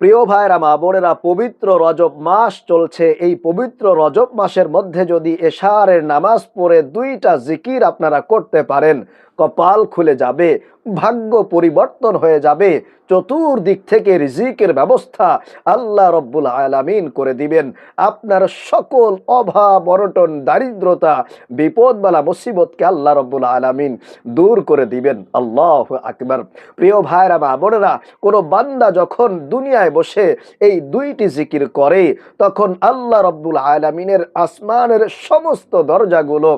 প্রিয় ভাইরা মা বোনেরা, পবিত্র রজব মাস চলছে। এই পবিত্র রজব মাসের মধ্যে যদি এশারের নামাজ পড়ে দুইটা জিকির আপনারা করতে পারেন। কপাল খুলে যাবে, ভাগ্য পরিবর্তন হয়ে যাবে। চতুর্দিক থেকে রিজিকের ব্যবস্থা আল্লাহ রব্বুল আলামিন করে দিবেন। আপনার সকল অভাব, অনটন, দারিদ্রতা, বিপদবালা, মুসিবতকে আল্লাহ রব্বুল আলামিন দূর করে দিবেন। আল্লাহ আকবার। প্রিয় ভাইরা, মা বোনেরা, কোনো বান্দা যখন দুনিয়ায় বসে এই দুইটি জিকির করে, তখন আল্লাহ রব্বুল আলামিনের আসমানের সমস্ত দরজাগুলো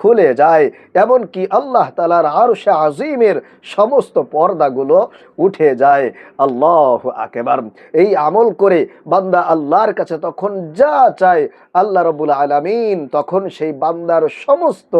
খুলে যায়, এমনকি আল্লাহ তালার আরশে আজিমের সমস্ত পর্দাগুলো উঠে যায়। আল্লাহ আকেবার। এই আমল করে বান্দা আল্লাহর কাছে তখন যা চায়, আল্লাহ রবুল আলামিন তখন সেই বান্দার সমস্ত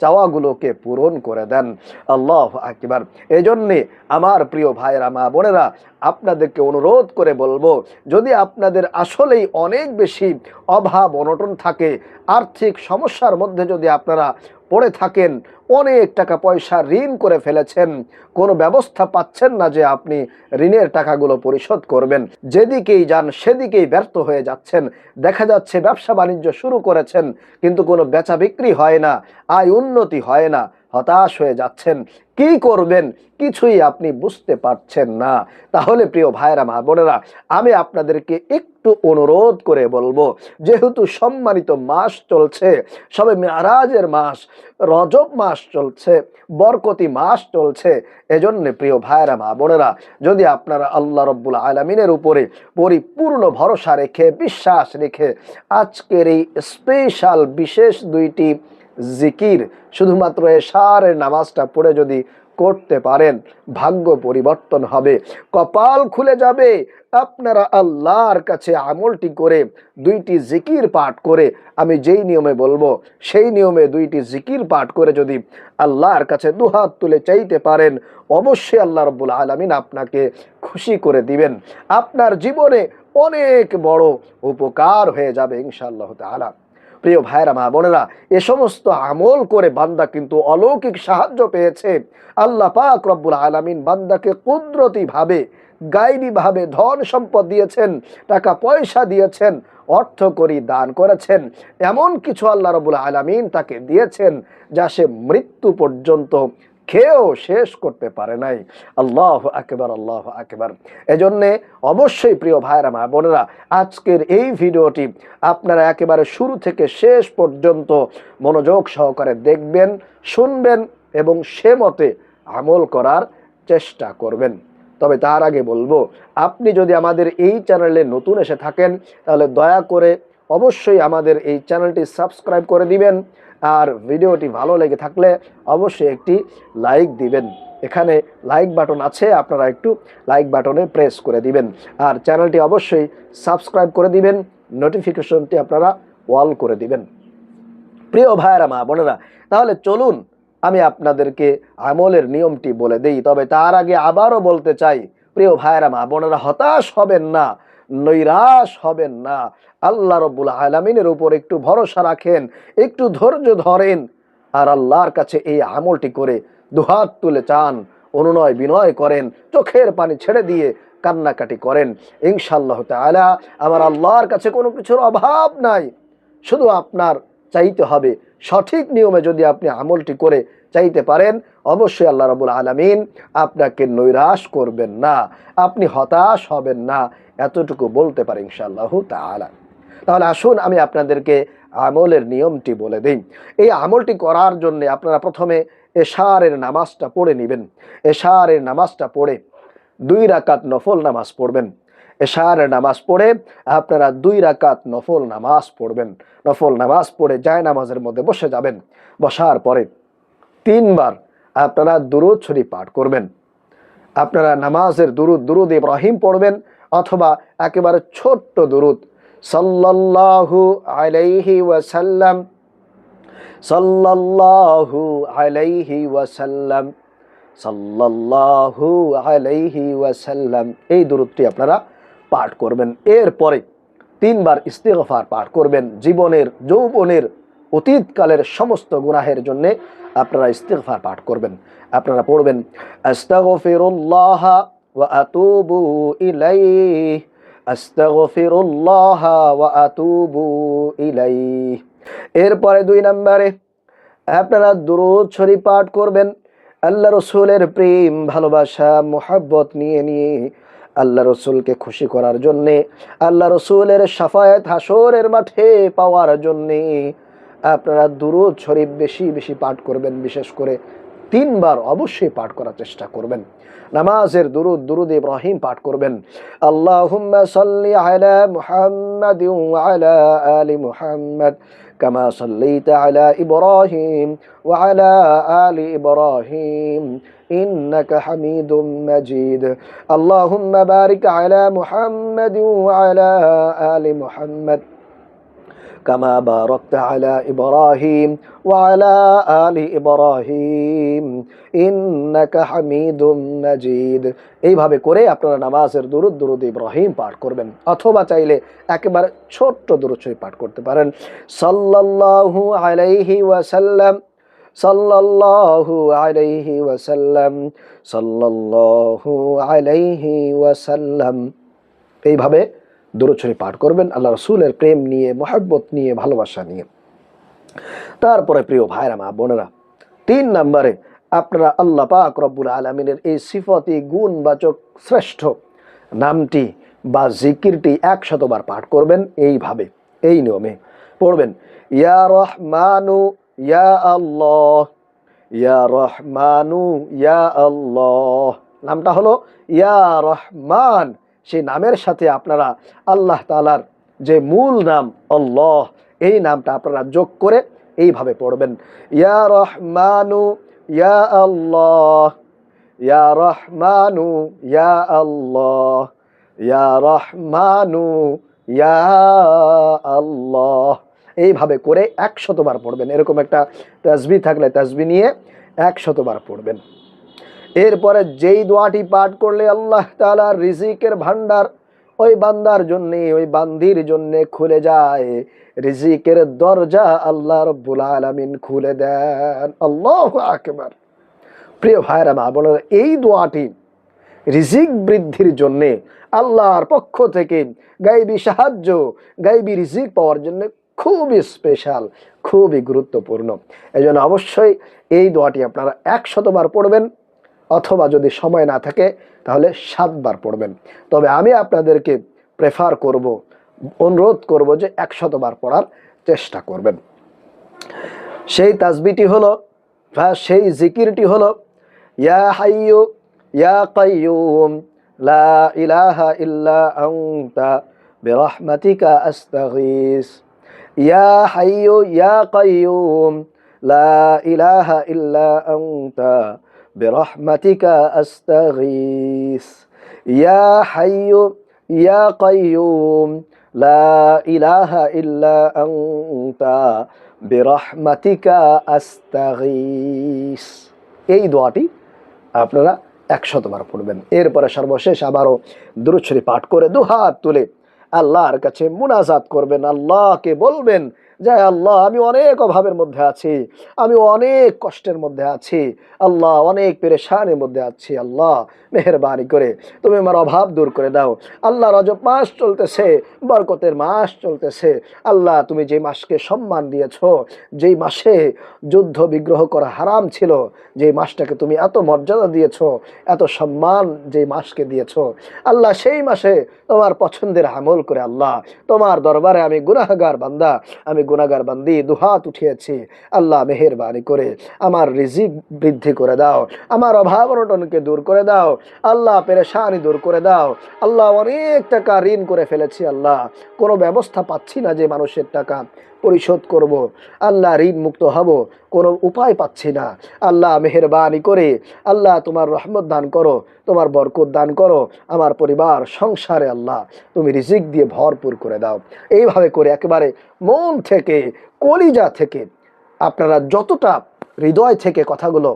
চাওয়াগুলোকে পূরণ করে দেন। আল্লাহ আকিবার। এই জন্যে আমার প্রিয় ভাইয়েরা, মা বোনেরা, আপনাদেরকে অনুরোধ করে বলব, যদি আপনাদের আসলেই অনেক বেশি অভাব, অনটন থাকে, আর্থিক সমস্যার মধ্যে যদি আপনারা পড়ে থাকেন, অনেক টাকা পয়সা ঋণ করে ফেলেছেন। কোনো ব্যবস্থা পাচ্ছেন না যে আপনি ঋণের টাকাগুলো পরিশোধ করবেন। যেদিকেই যান, সেদিকেই ব্যর্থ হয়ে যাচ্ছেন। দেখা যাচ্ছে ব্যবসা বাণিজ্য শুরু করেছেন, কিন্তু কোনো বেচা বিক্রি হয় না, আয় উন্নতি হয় না। হতাশ হয়ে যাচ্ছেন। কি করবেন? কিছুই আপনি বুঝতে পারছেন না। তাহলে প্রিয় ভাইরা মা বোনেরা, আমি আপনাদেরকে একটু অনুরোধ করে বলব, যেহেতু সম্মানিত মাস চলছে, সবে মেয়ারাজের মাস, রজব মাস চলছে, বরকতি মাস চলছে, এজন্য প্রিয় ভাইরা মা বোনেরা, যদি আপনারা আল্লাহ রব্বুল আলমিনের উপরে পরিপূর্ণ ভরসা রেখে, বিশ্বাস রেখে আজকের এই স্পেশাল বিশেষ দুইটি জিকির, শুধুমাত্র এশারের নামাজটা পড়ে যদি করতে পারেন, ভাগ্য পরিবর্তন হবে। কপাল খুলে যাবে, আপনারা আল্লাহর কাছে আমলটি করে দুইটি জিকির পাঠ করে, আমি যেই নিয়মে বলব, সেই নিয়মে দুইটি জিকির পাঠ করে যদি আল্লাহর কাছে দুহাত তুলে চাইতে পারেন, অবশ্যই আল্লাহ রব্বুল আলমিন আপনাকে খুশি করে দিবেন। আপনার জীবনে অনেক বড় উপকার হয়ে যাবে ইনশাআল্লাহ তাআলা। প্রিয় ভাইরা মা বোনেরা, এ সমস্ত আমল করে বান্দা কিন্তু অলৌকিক সাহায্য পেয়েছে। আল্লাহ পাক রব্বুল আলমিন বান্দাকে কুদরতিভাবে ভাবে গাইবি ভাবে ধন সম্পদ দিয়েছেন, টাকা পয়সা দিয়েছেন, অর্থ করি দান করেছেন। এমন কিছু আল্লাহ রবুল আলমিন তাকে দিয়েছেন যা সে মৃত্যু পর্যন্ত খেয়েও শেষ করতে পারে নাই। আল্লাহ আকেবার আল্লাহ আকেবার। এজন্যে অবশ্যই প্রিয় ভাইরা মা বোনেরা, আজকের এই ভিডিওটি আপনারা একেবারে শুরু থেকে শেষ পর্যন্ত মনোযোগ সহকারে দেখবেন, শুনবেন এবং সে মতে আমল করার চেষ্টা করবেন। তবে তার আগে বলব, আপনি যদি আমাদের এই চ্যানেলে নতুন এসে থাকেন, তাহলে দয়া করে অবশ্যই আমাদের এই চ্যানেলটি সাবস্ক্রাইব করে দিবেন। আর ভিডিওটি ভালো লেগে থাকলে অবশ্যই একটি লাইক দিবেন। এখানে লাইক বাটন আছে, আপনারা একটু লাইক বাটনে প্রেস করে দিবেন। আর চ্যানেলটি অবশ্যই সাবস্ক্রাইব করে দিবেন, নোটিফিকেশনটি আপনারা অল করে দিবেন। প্রিয় ভাইয়েরা, মা বোনেরা, তাহলে চলুন আমি আপনাদেরকে আমলের নিয়মটি বলে দেই। তবে তার আগে আবারও বলতে চাই, প্রিয় ভাইয়েরা, মা বোনেরা, হতাশ হবেন না। নৈরাশ হবেন না। আল্লাহ রব্বুল আলমিনের উপর একটু ভরসা রাখেন, একটু ধৈর্য ধরেন, আর আল্লাহর কাছে এই আমলটি করে দুহাত তুলে চান, অনুনয় বিনয় করেন, চোখের পানি ছেড়ে দিয়ে কান্নাকাটি করেন। ইনশাল্লাহ তাআলা আমার আল্লাহর কাছে কোনো কিছুর অভাব নাই। শুধু আপনার চাইতে হবে, সঠিক নিয়মে যদি আপনি আমলটি করে চাইতে পারেন, অবশ্যই আল্লাহ রবুল আলমিন আপনাকে নৈরাশ করবেন না, আপনি হতাশ হবেন না, এতটুকু বলতে পারি ইনশাআল্লাহ তাআলা। তাহলে আসুন আমি আপনাদেরকে আমলের নিয়মটি বলে দিই। এই আমলটি করার জন্য আপনারা প্রথমে এশারের নামাজটা পড়ে নেবেন। এশারের নামাজটা পড়ে দুই রাকাত নফল নামাজ পড়বেন। এশারের নামাজ পড়ে আপনারা দুই রাকাত নফল নামাজ পড়বেন। নফল নামাজ পড়ে যায় নামাজের মধ্যে বসে যাবেন। বসার পরে তিনবার আপনারা দুরুদ শরীফ পাঠ করবেন। আপনারা নামাজের দুরুদ দুরুদ ইব্রাহিম পড়বেন অথবা একেবারে ছোট্ট দুরুদ। সাল্লাল্লাহু আলাইহি ওয়াসাল্লাম, সাল্লাল্লাহু আলাইহি ওয়াসাল্লাম, সাল্লাল্লাহু আলাইহি ওয়াসাল্লাম, এই দুরুদটি আপনারা পাঠ করবেন। এরপরে তিনবার ইস্তেগফার পাঠ করবেন। জীবনের, যৌবনের অতীতকালের সমস্ত গুনাহের জন্য আপনারা ইস্তেগফার পাঠ করবেন। আপনারা পড়বেন ওয়া আতুবু এরপরে দুই নম্বরে, আপনারা দুরূদ শরীফ পাঠ করবেন, আল্লাহ রসুলের প্রেম, ভালোবাসা, মোহাব্বত নিয়ে নিয়ে আল্লাহ রসুলকে খুশি করার জন্যে, আল্লাহ রসুলের সাফায়াত হাসরের মাঠে পাওয়ার জন্যে আপনারা দুরূদ শরীফ বেশি বেশি পাঠ করবেন বিশেষ করে তিনবার অবশ্যই পাঠ করার চেষ্টা করবেন নামাজের দুরুদ দুরুদ ইব্রাহিম পাঠ করবেন আল্লাহুম্মা সাল্লি আলা মুহাম্মাদ ওয়া আলা আলি মুহাম্মাদ كما صليت على إبراهيم وعلى آل إبراهيم إنك حميد مجيد اللهم بارك على محمد وعلى آل محمد كما باركت على إبراهيم وعلى آل إبراهيم إنك حميد مجيد এইভাবে করে আপনারা নামাজের দুরুদ দুরুদ ইব্রাহিম পাঠ করবেন অথবা চাইলে একেবারে ছোট্ট দুরুদ শরীফ পাঠ করতে পারেন সাল্লাল্লাহু আলাইহি ওয়াসাল্লাম সাল্লাল্লাহু আলাইহি ওয়াসাল্লাম সাল্লাল্লাহু আলাইহি ওয়াসাল্লাম এইভাবে দুরুছড়ি পাঠ করবেন, আল্লাহ রসুলের প্রেম নিয়ে, মহাব্বত নিয়ে, ভালোবাসা নিয়ে। তারপরে প্রিয় ভাইরা, মা বোনেরা, তিন নম্বরে আপনারা আল্লাহ পাক রব্বুল আলমিনের এই সিফতি গুণবাচক শ্রেষ্ঠ নামটি বা জিকিরটি একশতবার পাঠ করবেন, এইভাবে, এই নিয়মে পড়বেন, ইয়া রহমানু ইয়া আল্লাহ, ইয়া রহমানু ইয়া আল্লাহ। নামটা হলো ইয়া রহমান। সেই নামের সাথে আপনারা আল্লাহ তালার যে মূল নাম, আল্লাহ, এই নামটা আপনারা যোগ করে এইভাবে পড়বেন। ইয়া রহমানু, ইয়া আল্লাহ, ইয়া রহমানু, ইয়া আল্লাহ, ইয়া রহমানু, ইয়া আল্লাহ। এইভাবে করে একশতবার পড়বেন। এরকম একটা তাসবি থাকলে তাসবি নিয়ে একশতবার পড়বেন। এরপরে যেই দোয়াটি পাঠ করলে আল্লাহ তালার রিজিকের ভান্ডার ওই বান্দার জন্যে, ওই বান্দির জন্যে খুলে যায়। রিজিকের দরজা আল্লাহ রব্বুল আলমিন খুলে দেন। আল্লাহ আকবার। প্রিয় ভাইরা মা বোনেরা, এই দোয়াটি রিজিক বৃদ্ধির জন্যে আল্লাহর পক্ষ থেকে গাইবি সাহায্য, গাইবি রিজিক পাওয়ার জন্য খুবই স্পেশাল, খুবই গুরুত্বপূর্ণ। এই অবশ্যই এই দোয়াটি আপনারা একশতবার পড়বেন। অথবা যদি সময় না থাকে, তাহলে সাতবার পড়বেন। তবে আমি আপনাদেরকে প্রেফার করব, অনুরোধ করব যে একশতবার পড়ার চেষ্টা করবেন। সেই তাসবিটি হলো, বা সেই জিকিরটি হলো, ইয়া হাইয়ু, ইয়া কাইয়ুম, লা ইলাহা ইল্লা আনতা, বিরহমাতিকা আস্তাগীস। ইয়া হাইয়ু, ইয়া কাইয়ুম, লা ইলাহা ইল্লা আনতা برحمتك أستغيث يا حي يا قيوم لا إله إلا أنت برحمتك أستغيث এই দোয়াটি আপনারা একশতবার পড়বেন এরপরে সর্বশেষ আবারও দুরুছড়ি পাঠ করে দুহাত তুলে আল্লাহর কাছে মুনাজাত করবেন আল্লাহকে বলবেন যে আল্লাহ, আমি অনেক অভাবের মধ্যে আছি, আমি অনেক কষ্টের মধ্যে আছি, আল্লাহ, অনেক পেরেশানের মধ্যে আছি, আল্লাহ, মেহরবানি করে তুমি আমার অভাব দূর করে দাও। আল্লাহ, রজব মাস চলতেছে, বরকতের মাস চলতেছে, আল্লাহ, তুমি যে মাসকে সম্মান দিয়েছ, যেই মাসে যুদ্ধ বিগ্রহ করা হারাম ছিল যে মাসটাকে তুমি এত মর্যাদা দিয়েছ, এত সম্মান যে মাসকে দিয়েছ, আল্লাহ, সেই মাসে তোমার পছন্দের আমল করে আল্লাহ, তোমার দরবারে আমি গুনাহগার বান্দা, আমি গুনাগার বান্দি দুহাত উঠিয়েছি। আল্লাহ মেহেরবানি করে আমার রিজিক বৃদ্ধি করে দাও, আমার অভাব অনটনকে দূর করে দাও, আল্লাহ পেরেশানি দূর করে দাও, আল্লাহ অনেক টাকা ঋণ করে ফেলেছি আল্লাহ। কোনো ব্যবস্থা পাচ্ছি না যে মানুষের টাকা। পরিশোধ করব। আল্লাহ ঋণ মুক্ত হব, কোনো উপায় পাচ্ছি না। আল্লাহ মেহরবানি করে, আল্লাহ তোমার রহমত দান করো, তোমার বরকত দান করো, আমার পরিবার, সংসারে আল্লাহ, তুমি রিজিক দিয়ে ভরপুর করে দাও। এইভাবে করে একেবারে মন থেকে, কলিজা থেকে আপনারা যতটা হৃদয় থেকে কথাগুলো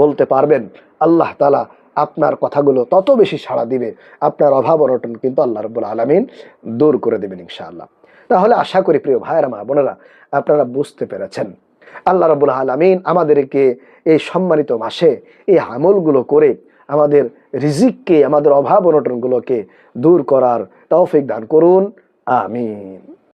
বলতে পারবেন, আল্লাহ তালা আপনার কথাগুলো তত বেশি সাড়া দিবে। আপনার অভাব অনটন কিন্তু আল্লাহ রব্বুল আলমিন দূর করে দেবেন ইনশাআল্লাহ। তাহলে আশা করি প্রিয় ভাইয়েরা, মা বোনেরা, আপনারা বুঝতে পেরেছেন। আল্লাহ রবুল আলমিন আমাদেরকে এই সম্মানিত মাসে এই আমলগুলো করে আমাদের রিজিককে, আমাদের অভাব অনটনগুলোকে দূর করার তৌফিক দান করুন। আমিন।